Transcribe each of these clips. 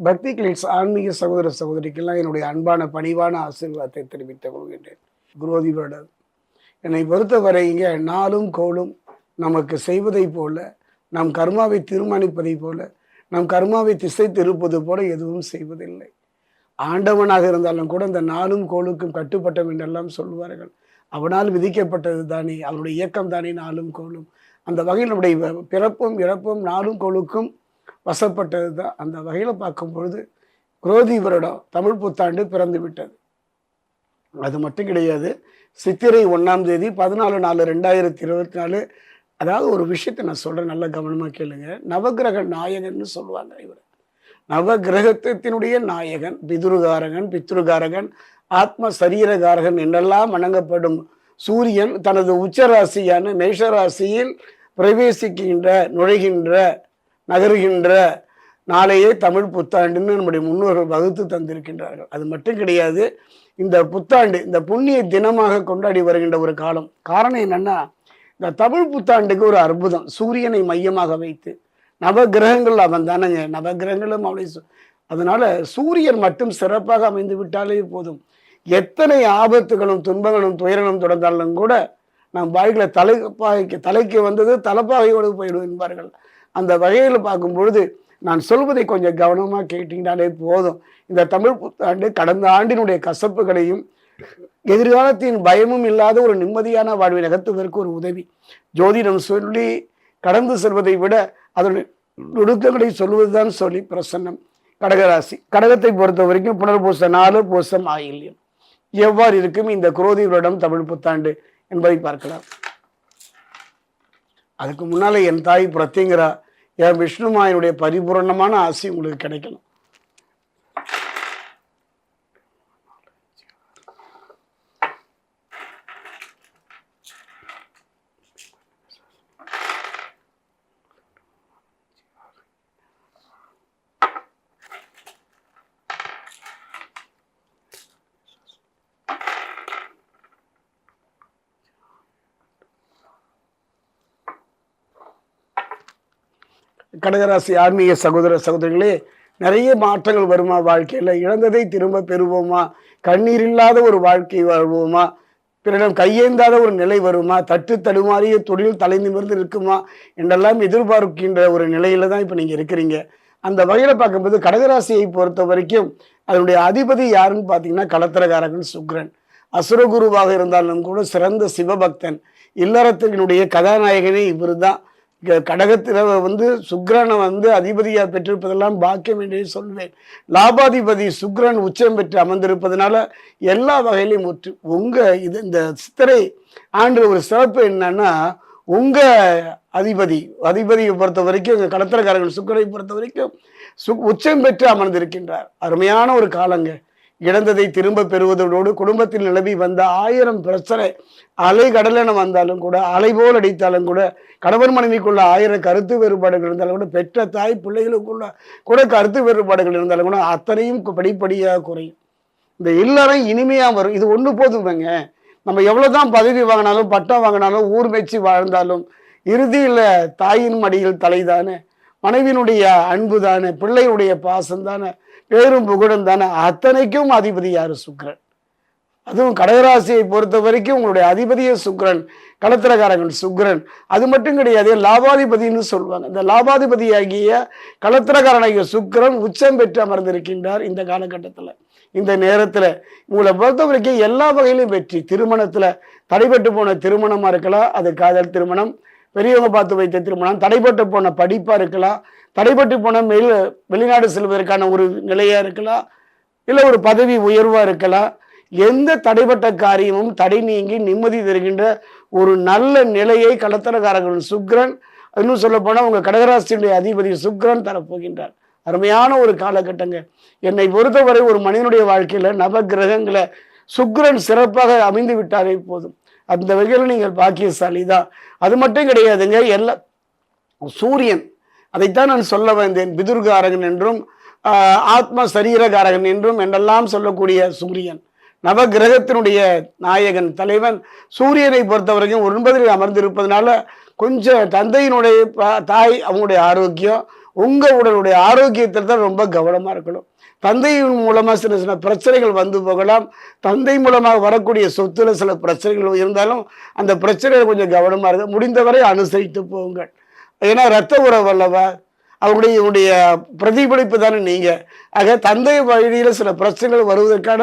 பக்தி கிளிட்ஸ் ஆன்மீக சகோதர சகோதரிக்கெல்லாம் என்னுடைய அன்பான பணிவான ஆசீர்வாதத்தை தெரிவித்துக் கொள்கின்றேன். குருவதி என்னை பொறுத்தவரை இங்கே நாளும் கோளும் நமக்கு செய்வதை போல நம் கர்மாவை தீர்மானிப்பதை போல நம் கர்மாவை திசை திருப்பது போல எதுவும் செய்வதில்லை. ஆண்டவனாக இருந்தாலும் கூட இந்த நாளும் கோளுக்கும் கட்டுப்பட்டவன் என்றெல்லாம் சொல்வார்கள் அவனால் விதிக்கப்பட்டது தானே அவனுடைய இயக்கம் தானே நாளும் கோளும். அந்த வகையில் நம்முடைய பிறப்பும் இறப்பும் நாளும் கோளுக்கும் வசப்பட்டது தான் அந்த வகையில் பார்க்கும் பொழுது குரோதி வருடம் தமிழ் புத்தாண்டு பிறந்து விட்டது அது மட்டும் கிடையாது. சித்திரை ஒன்றாம் தேதி பதினாலு நாலு ரெண்டாயிரத்தி இருபத்தி நாலு. அதாவது ஒரு விஷயத்தை நான் சொல்கிறேன் நல்லா கவனமாக கேளுங்க. நவக்கிரக நாயகன்னு சொல்லுவாங்க இவர். நவகிரகத்தினுடைய நாயகன் பிதுருகாரகன் பித்ருகாரகன் ஆத்ம சரீரகாரகன் என்றெல்லாம் வணங்கப்படும் சூரியன் தனது உச்சராசியான மேஷராசியில் பிரவேசிக்கின்ற நுழைகின்ற நகருகின்ற நாளையே தமிழ் புத்தாண்டுன்னு நம்முடைய முன்னோர்கள் வகுத்து தந்திருக்கின்றார்கள். அது மட்டும் கிடையாது இந்த புத்தாண்டு இந்த புண்ணிய தினமாக கொண்டாடி வருகின்ற ஒரு காலம். காரணம் என்னன்னா இந்த தமிழ் புத்தாண்டுக்கு ஒரு அற்புதம். சூரியனை மையமாக வைத்து நவகிரகங்கள் அவன் தானேங்க. நவகிரகங்களும் அவளை சு- அதனால சூரியன் மட்டும் சிறப்பாக அமைந்து விட்டாலே போதும். எத்தனை ஆபத்துகளும் துன்பங்களும் துயரங்களும் தொடர்ந்தாலும் கூட நம் வாய்களை தலை தலைக்கு வந்தது தலைப்பாகையோடு போயிடும் என்பார்கள். அந்த வகையில் பார்க்கும் பொழுது நான் சொல்வதை கொஞ்சம் கவனமாக கேட்டீங்கனாலே போதும். இந்த தமிழ் புத்தாண்டு கடந்த ஆண்டினுடைய கசப்புகளையும் எதிர்காலத்தின் பயமும் இல்லாத ஒரு நிம்மதியான வாழ்வை நகர்த்துவதற்கு ஒரு உதவி. ஜோதிடம் சொல்லி கடந்து செல்வதை விட அதனுடைய நுணுக்கங்களை சொல்வதுதான் சொல்லி பிரசன்னம். கடகராசி கடகத்தை பொறுத்த வரைக்கும் புனர்பூச நாலு பூசம் ஆயில்யம். எவ்வாறு இருக்கும் இந்த குரோதி வருடம் தமிழ் புத்தாண்டு என்பதை பார்க்கலாம். அதுக்கு முன்னால் என் தாய் பிரத்திங்கிறா என் விஷ்ணுமாயனுடைய பரிபூரணமான ஆசி உங்களுக்கு கிடைக்கணும். கடகராசி ஆன்மீக சகோதர சகோதரிகளே நிறைய மாற்றங்கள் வருமா வாழ்க்கையில்? இழந்ததை திரும்ப பெறுவோமா? கண்ணீர் இல்லாத ஒரு வாழ்க்கை வாழ்வோமா? பிறரிடம் கையேந்தாத ஒரு நிலை வருமா? தட்டு தடுமாறிய தொழில் தலை நிமிர்ந்து இருக்குமா? என்றெல்லாம் எதிர்பார்க்கின்ற ஒரு நிலையில தான் இப்போ நீங்கள் இருக்கிறீங்க. அந்த வகையில் பார்க்கும்போது கடகராசியை பொறுத்த வரைக்கும் அதனுடைய அதிபதி யாருன்னு பார்த்தீங்கன்னா களத்திரகாரகன் சுக்ரன். அசுரகுருவாக இருந்தாலும் கூட சிறந்த சிவபக்தன். இல்லறத்தினுடைய கதாநாயகனே இவர் தான் கடகத்தில் வந்து சுக்ரனை வந்து அதிபதியாக பெற்றிருப்பதெல்லாம் பாக்கியம் என்றே சொல்வேன். லாபாதிபதி சுக்ரன் உச்சம் பெற்று அமர்ந்திருப்பதனால எல்லா வகையிலையும் முற்று. உங்கள் இது இந்த சித்திரை ஆண்டு ஒரு சிறப்பு என்னன்னா உங்கள் அதிபதி அதிபதியை பொறுத்த வரைக்கும் எங்கள் கடத்திரக்காரர்கள் சுக்கரை பொறுத்த வரைக்கும் சு உச்சம் பெற்று அமர்ந்திருக்கின்றார். அருமையான ஒரு காலங்கள் இழந்ததை திரும்ப பெறுவதோடு குடும்பத்தில் நிலவி வந்த ஆயிரம் பிரச்சனை அலை கடலென வந்தாலும் கூட அலை போல் அடித்தாலும் கூட கணவன் மனைவிக்குள்ள ஆயிரம் கருத்து வேறுபாடுகள் இருந்தாலும் கூட பெற்ற தாய் பிள்ளைகளுக்குள்ள கூட கருத்து வேறுபாடுகள் இருந்தாலும் கூட அத்தனையும் படிப்படியாக குறையும். இந்த இல்லறம் இனிமையாக வரும். இது ஒன்று போதுமேங்க நம்ம எவ்வளவுதான் பதவி வாங்கினாலும் பட்டம் வாங்கினாலும் ஊர் மெச்சி வாழ்ந்தாலும் இறுதியில் தாயின் மடியில் தலைதானே? மனைவியினுடைய அன்பு தானே பிள்ளையுடைய பாசம் தானே பேரும் புகழும் தானே அத்தனைக்கும் அதிபதி யார் சுக்கரன். அதுவும் கடகராசியை பொறுத்த வரைக்கும் உங்களுடைய அதிபதியே சுக்கரன் களத்திரகாரகன் சுக்கரன். அது மட்டும் கிடையாது லாபாதிபதினு சொல்லுவாங்க. இந்த லாபாதிபதியாகிய களத்திரகாரனாகிய சுக்கரன் உச்சம் பெற்று அமர்ந்திருக்கின்றார் இந்த காலகட்டத்தில். இந்த நேரத்தில் உங்களை பொறுத்த வரைக்கும் எல்லா வகையிலும் வெற்றி. திருமணத்தில் தடைபட்டு போன திருமணமாக இருக்கலாம் அது காதல் திருமணம் பெரியவங்க பார்த்து வைத்த திருமணம் தடைபட்டு போன படிப்பாக இருக்கலாம். தடைபட்டு போன மேல் வெளிநாடு செல்வதற்கான ஒரு நிலையாக இருக்கலாம். இல்லை ஒரு பதவி உயர்வாக இருக்கலாம். எந்த தடைப்பட்ட காரியமும் தடை நீங்கி நிம்மதி தருகின்ற ஒரு நல்ல நிலையை களத்தரகாரர்கள் சுக்ரன் இன்னும் சொல்ல போனால் உங்க கடகராசியுடைய அதிபதி சுக்ரன் தரப்போகின்றார். அருமையான ஒரு காலகட்டங்க. என்னை பொறுத்தவரை ஒரு மனிதனுடைய வாழ்க்கையில் நவ கிரகங்களை சுக்ரன் சிறப்பாக அமைந்து விட்டாலே போதும். அந்த வகையில் நீங்கள் பாக்கியசாலி தான் அது மட்டும் கிடையாதுங்க எல்லா சூரியன் அதைத்தான் நான் சொல்ல வந்தேன் பிதுர்காரகன் என்றும் ஆத்ம சரீரகாரகன் என்றும் என்றெல்லாம் சொல்லக்கூடிய சூரியன். நவ கிரகத்தினுடைய நாயகன் தலைவன் சூரியனை பொறுத்தவரைக்கும் ஒன்பதில் அமர்ந்திருப்பதனால கொஞ்சம் தந்தையினுடைய தாய் அவங்களுடைய ஆரோக்கியம் உங்கள் உடலுடைய ஆரோக்கியத்தில் தான் ரொம்ப கவனமாக இருக்கணும். தந்தையின் மூலமாக சில சில பிரச்சனைகள் வந்து போகலாம். தந்தை மூலமாக வரக்கூடிய சொத்துல சில பிரச்சனைகள் இருந்தாலும் அந்த பிரச்சனைகள் கொஞ்சம் கவனமாக இருக்கு முடிந்தவரை அனுசரித்து போங்கள். ஏன்னா ரத்த உறவு அல்லவா? அவங்களுடைய பிரதிபலிப்பு தானே நீங்கள் ஆக தந்தை வழியில் சில பிரச்சனைகள் வருவதற்கான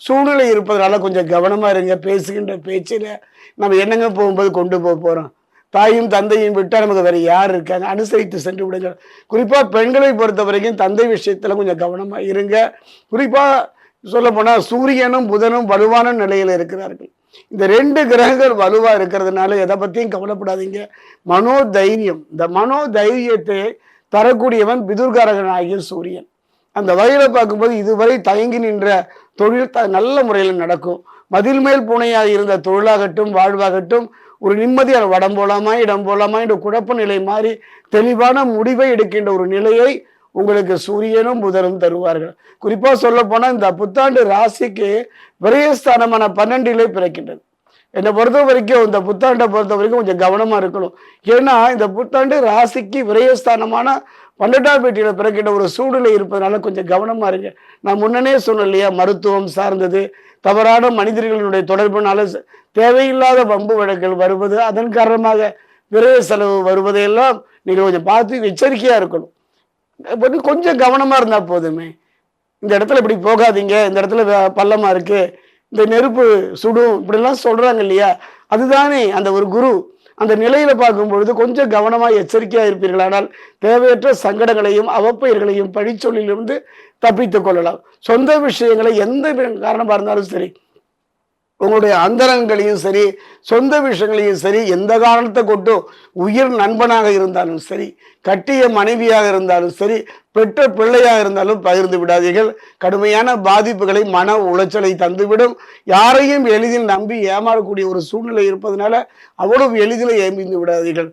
சூழ்நிலை இருப்பதனால கொஞ்சம் கவனமாக இருங்க. பேசுகின்ற பேச்சில் நம்ம என்னங்க போகும்போது கொண்டு போக போகிறோம் தாயும் தந்தையும் விட்டால் நமக்கு வேறு யார் இருக்காங்க? அனுசரித்து சென்று விடுங்க குறிப்பாக பெண்களை பொறுத்த வரைக்கும் தந்தை விஷயத்தில் கொஞ்சம் கவனமாக இருங்க. குறிப்பாக சொல்ல போனால் சூரியனும் புதனும் வலுவான நிலையில் இருக்கிறார்கள். இந்த ரெண்டு கிரகங்கள் வலுவாக இருக்கிறதுனால எதை பற்றியும் கவலைப்படாதீங்க. மனோ தைரியம் இந்த மனோ தைரியத்தை தரக்கூடியவன் பிதுர்காரகன் ஆகிய சூரியன். அந்த வகையில் பார்க்கும்போது இதுவரை தயங்கி நின்ற தொழில் த- நல்ல முறையில் நடக்கும். மதில் மேல் பூனையாக இருந்த தொழிலாகட்டும் வாழ்வாகட்டும் ஒரு நிம்மதியான வடம் போலாமா இடம் போலாமா என்ற குழப்ப நிலை மாறி தெளிவான முடிவை எடுக்கின்ற ஒரு நிலையை உங்களுக்கு சூரியனும் புதனும் தருவார்கள். குறிப்பாக சொல்ல போனால் இந்த புத்தாண்டு ராசிக்கு விரயஸ்தானமான பன்னெண்டிலே பிறக்கின்றது. என்னை பொறுத்த வரைக்கும் இந்த புத்தாண்டை பொறுத்த வரைக்கும் கொஞ்சம் கவனமாக இருக்கணும். ஏன்னா இந்த புத்தாண்டு ராசிக்கு விரயஸ்தானமான பன்னெண்டாம் பேட்டியில் பிறக்கின்ற ஒரு சூழ்நிலை இருப்பதனால கொஞ்சம் கவனமா இருங்க. நான் முன்னனே சொன்னேன் இல்லையா மருத்துவம் சார்ந்தது தவறான மனிதர்களுடைய தொடர்புனால தேவையில்லாத வம்பு வழக்குகள் வருவது அதன் காரணமாக விரய செலவு வருவதையெல்லாம் நீங்கள் கொஞ்சம் பார்த்து எச்சரிக்கையாக இருக்கணும். கொஞ்சம் கவனமாக இருந்தால் போதுமே. இந்த இடத்துல இப்படி போகாதீங்க இந்த இடத்துல வே- இருக்குது இந்த நெருப்பு சுடும் இப்படிலாம் சொல்கிறாங்க இல்லையா? அதுதானே அந்த ஒரு குரு அந்த நிலையில பார்க்கும் பொழுது கொஞ்சம் கவனமாக எச்சரிக்கையா இருப்பீர்களானால் தேவையற்ற சங்கடங்களையும் அவப்பெயர்களையும் பழிச்சொல்லிலிருந்து தப்பித்துக் கொள்ளலாம். சொந்த விஷயங்களை எந்த காரணமாக இருந்தாலும் சரி உங்களுடைய அந்தரங்களையும் சரி சொந்த விஷயங்களையும் சரி எந்த காரணத்தை கொண்டு உயிர் நண்பனாக இருந்தாலும் சரி கட்டிய மனைவியாக இருந்தாலும் சரி பெற்ற பிள்ளையாக இருந்தாலும் பகிர்ந்து விடாதீர்கள். கடுமையான பாதிப்புகளை மன உளைச்சலை தந்துவிடும். யாரையும் எளிதில் நம்பி ஏமாறக்கூடிய ஒரு சூழ்நிலை இருப்பதனால அவ்வளவு எளிதில் ஏமிந்து விடாதீர்கள்.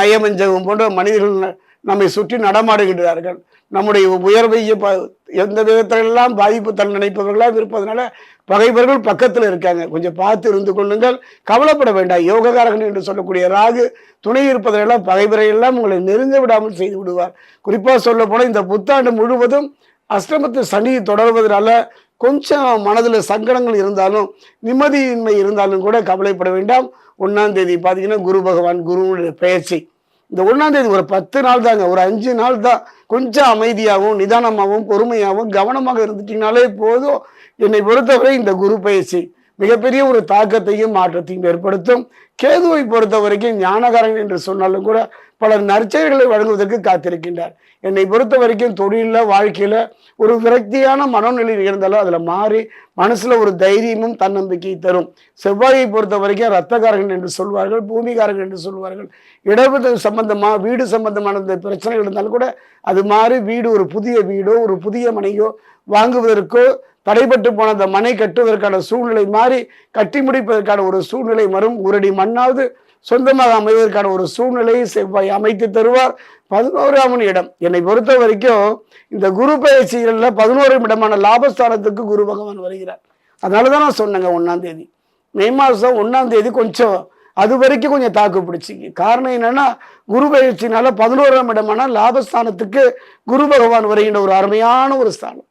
நயமஞ்சகம் போன்ற மனிதர்கள் நம்மை சுற்றி நடமாடுகின்றார்கள். நம்முடைய உயர்வை ப- எந்த விதத்திலெல்லாம் பாதிப்பு தன் நினைப்பவர்களாக இருப்பதனால பகைவர்கள் பக்கத்தில் இருக்காங்க. கொஞ்சம் பார்த்து இருந்து கொள்ளுங்கள். கவலைப்பட வேண்டாம். யோககாரகன் என்று சொல்லக்கூடிய ராகு துணை இருப்பதெல்லாம் பகைவரை எல்லாம் உங்களை நெருங்க விடாமல் செய்து விடுவார். குறிப்பாக சொல்ல போனால் இந்த புத்தாண்டு முழுவதும் அஷ்டமத்து சனி தொடர்வதனால கொஞ்சம் மனதில் சங்கடங்கள் இருந்தாலும் நிம்மதியின்மை இருந்தாலும் கூட கவலைப்பட வேண்டாம். ஒன்றாம் தேதி பார்த்தீங்கன்னா குரு பகவான் குருவுடைய பெயர்ச்சி. இந்த ஒன்றாந்தேதி ஒரு பத்து நாள் தாங்க ஒரு அஞ்சு நாள் தான் கொஞ்சம் அமைதியாகவும் நிதானமாகவும் பொறுமையாகவும் கவனமாக இருந்துட்டீங்கனாலே போதும். என்னை பொறுத்தவரை இந்த குரு பயிற்சி மிகப்பெரிய ஒரு தாக்கத்தையும் மாற்றத்தையும் ஏற்படுத்தும். கேதுவை பொறுத்த வரைக்கும் ஞானகாரன் என்று சொன்னாலும் கூட பல நற்செயல்களை வழங்குவதற்கு காத்திருக்கின்றார். என்னை பொறுத்த வரைக்கும் தொழிலில் வாழ்க்கையில் ஒரு விரக்தியான மனநிலை இருந்தாலும் அதில் மாறி மனசில் ஒரு தைரியமும் தன்னம்பிக்கை தரும். செவ்வாயை பொறுத்த வரைக்கும் ரத்தக்காரர்கள் என்று சொல்வார்கள் பூமிகாரர்கள் என்று சொல்வார்கள். இடவு சம்பந்தமாக வீடு சம்பந்தமான இந்த பிரச்சனைகள் இருந்தாலும் கூட அது மாறி வீடு ஒரு புதிய வீடோ ஒரு புதிய மனையோ வாங்குவதற்கோ தடைப்பட்டு போன அந்த மனை கட்டுவதற்கான சூழ்நிலை மாறி கட்டி முடிப்பதற்கான ஒரு சூழ்நிலை வரும். ஒரு மண்ணாவது சொந்தமாக அமைவதற்கான ஒரு சூழ்நிலையை செவ்வாய் அமைத்து தருவார். பதினோராம் இடம். என்னை பொறுத்த வரைக்கும் இந்த குரு பயிற்சிகளில் பதினோராம் இடமான லாபஸ்தானத்துக்கு குரு பகவான் வருகிறார். அதனால தான் நான் சொன்னேங்க ஒன்றாம் தேதி. மே மாதம் ஒன்றாம் தேதி கொஞ்சம் அது வரைக்கும் கொஞ்சம் தாக்கு பிடிச்சிங்க. காரணம் என்னன்னா குரு பயிற்சினால பதினோராம் இடமான லாபஸ்தானத்துக்கு குரு பகவான் வருகின்ற ஒரு அருமையான ஒரு ஸ்தானம்.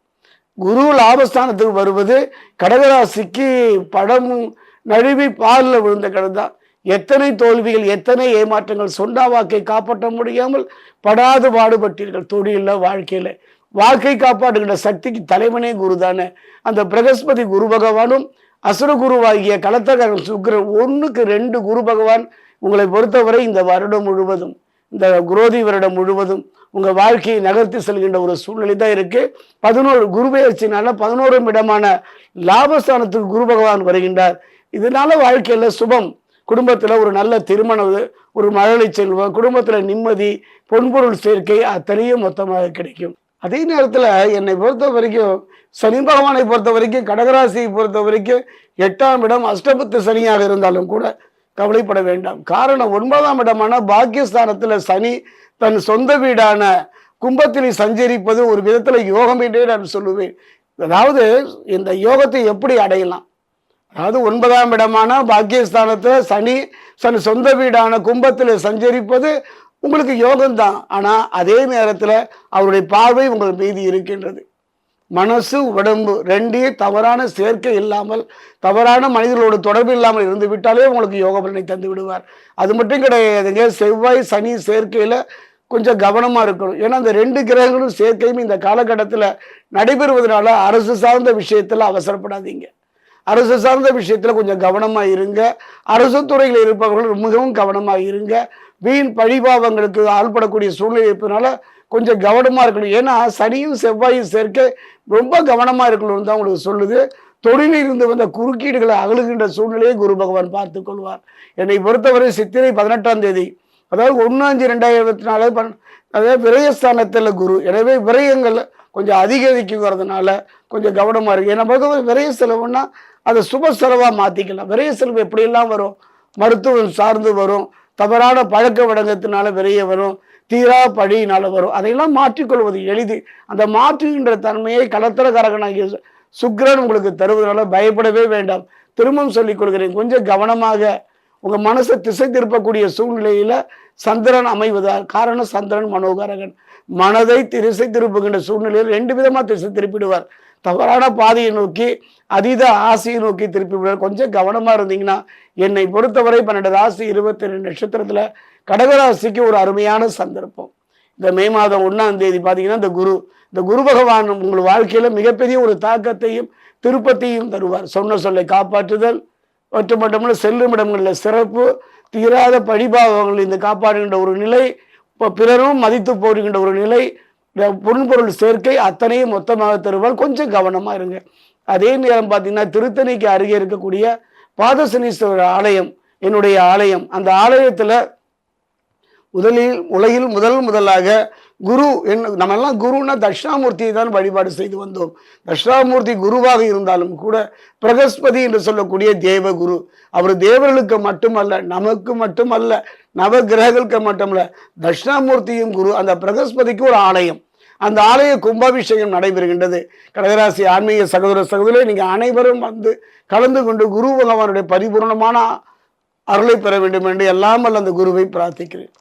குரு லாபஸ்தானத்துக்கு வருவது கடகராசிக்கு படமும் நழுவி பாலில் விழுந்த கடந்தான் எத்தனை தோல்விகள் எத்தனை ஏமாற்றங்கள் சொன்னா வாக்கை காப்பாற்ற முடியாமல் படாது பாடுபட்டீர்கள் தொழில வாழ்க்கையில். வாழ்க்கை காப்பாற்றுகின்ற சக்திக்கு தலைவனே குரு தானே. அந்த பிரகஸ்பதி குரு பகவானும் அசுர குருவாகிய கலத்தகரன் சுக்கிரன் ஒன்றுக்கு ரெண்டு குரு பகவான் உங்களை பொறுத்தவரை இந்த வருடம் முழுவதும் இந்த குரோதி வருடம் முழுவதும் உங்கள் வாழ்க்கையை நகர்த்தி செல்கின்ற ஒரு சூழ்நிலை தான் இருக்குது பதினோரு குரு பயிற்சினால பதினோரு இடமான லாபஸ்தானத்துக்கு குரு பகவான் வருகின்றார். இதனால வாழ்க்கையில் சுபம் குடும்பத்தில் ஒரு நல்ல திருமணம் ஒரு மழலை செல்வம் குடும்பத்தில் நிம்மதி பொன்பொருள் சேர்க்கை அத்தனையும் மொத்தமாக கிடைக்கும். அதே நேரத்தில் என்னை பொறுத்த வரைக்கும் சனி பகவானை பொறுத்த வரைக்கும் கடகராசியை பொறுத்த வரைக்கும் எட்டாம் இடம் அஷ்டபத்து சனியாக இருந்தாலும் கூட கவலைப்பட வேண்டாம். காரணம் ஒன்பதாம் இடமான பாக்கியஸ்தானத்தில் சனி தன் சொந்த வீடான கும்பத்தில் சஞ்சரிப்பது ஒரு விதத்தில் யோகம் என்றே நான் சொல்லுவேன். அதாவது இந்த யோகத்தை எப்படி அடையலாம்? அதாவது ஒன்பதாம் இடமான பாக்கியஸ்தானத்தில் சனி சனி சொந்த வீடான கும்பத்தில் சஞ்சரிப்பது உங்களுக்கு யோகம் தான் அதே நேரத்தில் அவருடைய பார்வை உங்கள் மீது இருக்கின்றது. மனசு உடம்பு ரெண்டையும் தவறான சேர்க்கை இல்லாமல் தவறான மனிதர்களோட தொடர்பு இல்லாமல் இருந்து விட்டாலே உங்களுக்கு யோக பலனை தந்து விடுவார். அது மட்டும் கிடையாதுங்க செவ்வாய் சனி சேர்க்கையில் கொஞ்சம் கவனமாக இருக்கணும். ஏன்னா அந்த ரெண்டு கிரகங்களும் சேர்க்கையும் இந்த காலகட்டத்தில் நடைபெறுவதனால அரசு சார்ந்த விஷயத்தில் அவசரப்படாதீங்க. அரசு சார்ந்த விஷயத்தில் கொஞ்சம் கவனமாக இருங்க. அரசு துறையில் இருப்பவர்கள் மிகவும் கவனமாக இருங்க. வீண் பழிபாவங்களுக்கு ஆள்படக்கூடிய சூழ்நிலை இருப்பதனால கொஞ்சம் கவனமாக இருக்கணும். ஏன்னா சனியும் செவ்வாயும் சேர்க்க ரொம்ப கவனமாக இருக்கணும்னு தான் உங்களுக்கு சொல்லுது. தொழிலில் இருந்து வந்த குறுக்கீடுகளை அகலுகின்ற சூழ்நிலையை குரு பகவான் பார்த்து கொள்வார். என்னை பொறுத்தவரை சித்திரை பதினெட்டாம் தேதி அதாவது ஒன்று அஞ்சு ரெண்டாயிரத்தி நாலு பன் அதாவது விரயஸ்தானத்தில் குரு. எனவே விரயங்கள் கொஞ்சம் அதிகரிக்குங்கிறதுனால கொஞ்சம் கவனமாக இருக்குது ஏன்னா பொறுத்தவரை விரய செலவுன்னா அதை சுப செலவாக மாற்றிக்கலாம் விரய செலவு எப்படியெல்லாம் வரும்? மருத்துவம் சார்ந்து வரும். தவறான பழக்க வழக்கத்தினால விரைய வரும். தீரா பழியினால வரும். அதையெல்லாம் மாற்றிக்கொள்வது எளிது. அந்த மாற்றுகின்ற தன்மையை கலத்தரகாரகனாகிய சுக்கரன் சுக்கிரன் உங்களுக்கு தருவதனால பயப்படவே வேண்டாம். திரும்பவும் சொல்லிக் கொள்கிறேன். கொஞ்சம் கவனமாக உங்கள் மனசை திசை திருப்பக்கூடிய சூழ்நிலையில் சந்திரன் அமைவதால் காரணம் சந்திரன் மனோகரகன். மனதை திசை திருப்புகின்ற சூழ்நிலையில் ரெண்டு விதமாக திசை திருப்பிடுவார். தவறான பாதையை நோக்கி அதீத ஆசையை நோக்கி திருப்பி விடுவார் கொஞ்சம் கவனமாக இருந்தீங்கன்னா என்னை பொறுத்தவரை பன்னெண்டு ராசி இருபத்தி ரெண்டு நட்சத்திரத்தில் கடகராசிக்கு ஒரு அருமையான சந்தர்ப்பம். இந்த மே மாதம் ஒன்றாம் தேதி பார்த்தீங்கன்னா இந்த குரு இந்த குரு பகவான் உங்கள் வாழ்க்கையில் மிகப்பெரிய ஒரு தாக்கத்தையும் திருப்பத்தையும் தருவார். சொன்ன சொல்லை காப்பாற்றுதல் ஒற்றுமட்டமில்ல செல்லும் இடங்களில் சிறப்பு தீராத பழிபாவங்கள் இந்த காப்பாடுகின்ற ஒரு நிலை இப்போ பிறரும் மதித்து போடுகின்ற ஒரு நிலை இந்த சேர்க்கை அத்தனையும் மொத்தமாக தருவால் கொஞ்சம் கவனமாக இருங்க. அதே நேரம் பார்த்தீங்கன்னா திருத்தணிக்கு அருகே இருக்கக்கூடிய பாதசனீஸ்வரர் ஆலயம் என்னுடைய ஆலயம். அந்த ஆலயத்தில் முதலில் உலகில் முதல் முதலாக குரு என்ன நம்ம எல்லாம் குருன்னா தட்சிணாமூர்த்தியை தான் வழிபாடு செய்து வந்தோம். தட்சிணாமூர்த்தி குருவாக இருந்தாலும் கூட பிரகஸ்பதி என்று சொல்லக்கூடிய தேவ குரு அவர் தேவர்களுக்கு மட்டுமல்ல நமக்கு மட்டுமல்ல நவ கிரகங்களுக்கு மட்டுமல்ல தட்சிணாமூர்த்தியும் குரு அந்த பிரகஸ்பதிக்கு ஒரு ஆலயம். அந்த ஆலய கும்பாபிஷேகம் நடைபெறுகின்றது. கடகராசி ஆன்மீக சகோதர சகோதரே நீங்கள் அனைவரும் வந்து கலந்து கொண்டு குரு பகவானுடைய பரிபூர்ணமான அருளை பெற வேண்டும் என்று எல்லாம் அல்ல அந்த குருவை பிரார்த்திக்கிறேன்.